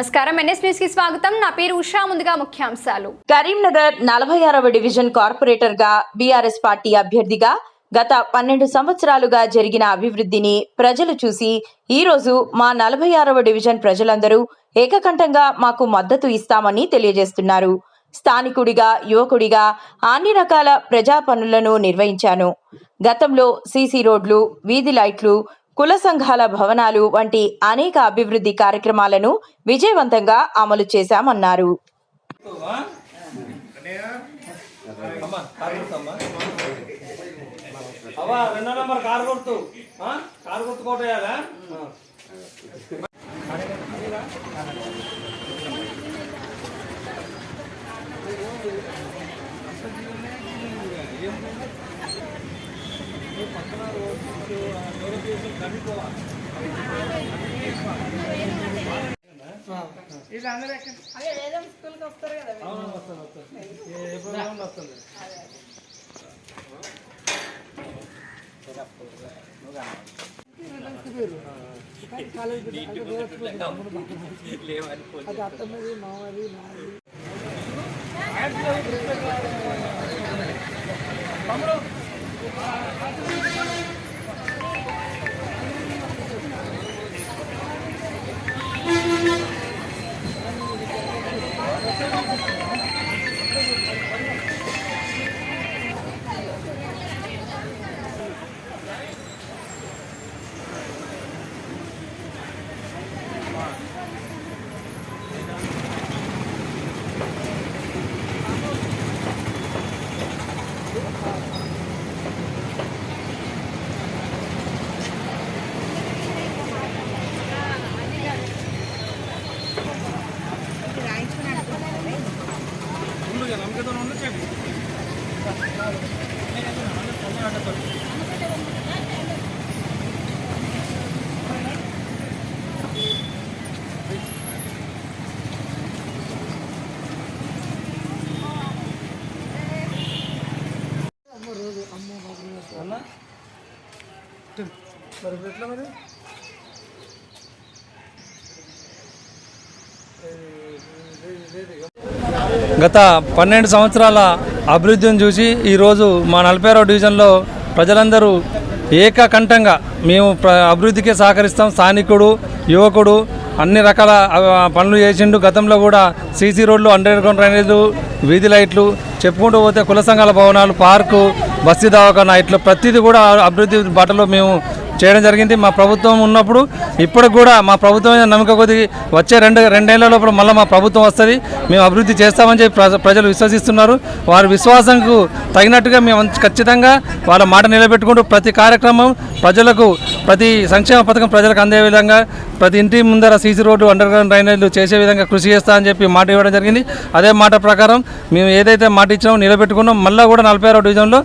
నమస్కారం. ఎన్ఎస్కి స్వాగతం. నా పేరు ఉషా. ముందుగా ముఖ్యాంశాలు. కరీంనగర్ నలభై ఆరవ డివిజన్ కార్పొరేటర్గా బీఆర్ఎస్ పార్టీ అభ్యర్థిగా గత పన్నెండు సంవత్సరాలుగా జరిగిన అభివృద్ధిని ప్రజలు చూసి ఈ రోజు మా నలభై ఆరవ డివిజన్ ప్రజలందరూ ఏకకంఠంగా మాకు మద్దతు ఇస్తామని తెలియజేస్తున్నారు. స్థానికుడిగా యువకుడిగా అన్ని రకాల ప్రజా పనులను నిర్వహించాను. గతంలో సీసీ రోడ్లు వీధి లైట్లు కుల సంఘాల భవనాలు వంటి అనేక అభివృద్ధి కార్యక్రమాలను విజయవంతంగా అమలు చేశామన్నారు. అమ్మా కారు గుర్తు అమ్మా అవ్వా మరి ఇప్పుడు ఎట్లా మరి గత పన్నెండు సంవత్సరాల అభివృద్ధిని చూసి ఈరోజు మా నలభై డివిజన్లో ప్రజలందరూ ఏకకంఠంగా మేము అభివృద్ధికే అభివృద్ధికి సహకరిస్తాం. స్థానికుడు యువకుడు అన్ని రకాల పనులు చేసిండు. గతంలో కూడా సీసీ రోడ్లు అండర్ గ్రౌండ్ డ్రైనేజీలు వీధి లైట్లు చెప్పుకుంటూ పోతే కుల సంఘాల భవనాలు పార్కు బస్తీ దవాఖానా ఇట్లా ప్రతిదీ కూడా అభివృద్ధి బాటలో మేము చేయడం జరిగింది. మా ప్రభుత్వం ఉన్నప్పుడు ఇప్పటికి కూడా మా ప్రభుత్వం మీద నమ్మక కొద్ది వచ్చే రెండు రెండేళ్ళ లోపల మళ్ళీ మా ప్రభుత్వం వస్తుంది. మేము అభివృద్ధి చేస్తామని చెప్పి ప్రజ- ప్రజలు విశ్వసిస్తున్నారు. వారి విశ్వాసంకు తగినట్టుగా మేము ఖచ్చితంగా వాళ్ళ మాట నిలబెట్టుకుంటూ ప్రతి కార్యక్రమం ప్రజలకు ప్రతి సంక్షేమ పథకం ప్రజలకు అందే విధంగా ప్రతి ఇంటి ముందర సీసీ రోడ్డు అండర్ గ్రౌండ్ డ్రైనేజ్లు చేసే విధంగా కృషి చేస్తా అని చెప్పి మాట ఇవ్వడం జరిగింది. అదే మాట ప్రకారం మేము ఏదైతే మాట ఇచ్చినామో నిలబెట్టుకున్నాం మళ్ళీ కూడా నలభై ఆరో డివిజన్లో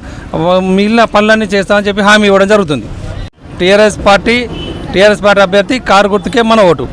మిగిలిన పనులన్నీ చేస్తామని చెప్పి హామీ ఇవ్వడం జరుగుతుంది. టీఆర్ఎస్ పార్టీ టీఆర్ఎస్ పార్టీ అభ్యర్థి కారు గుర్తుకే మన ఓటు.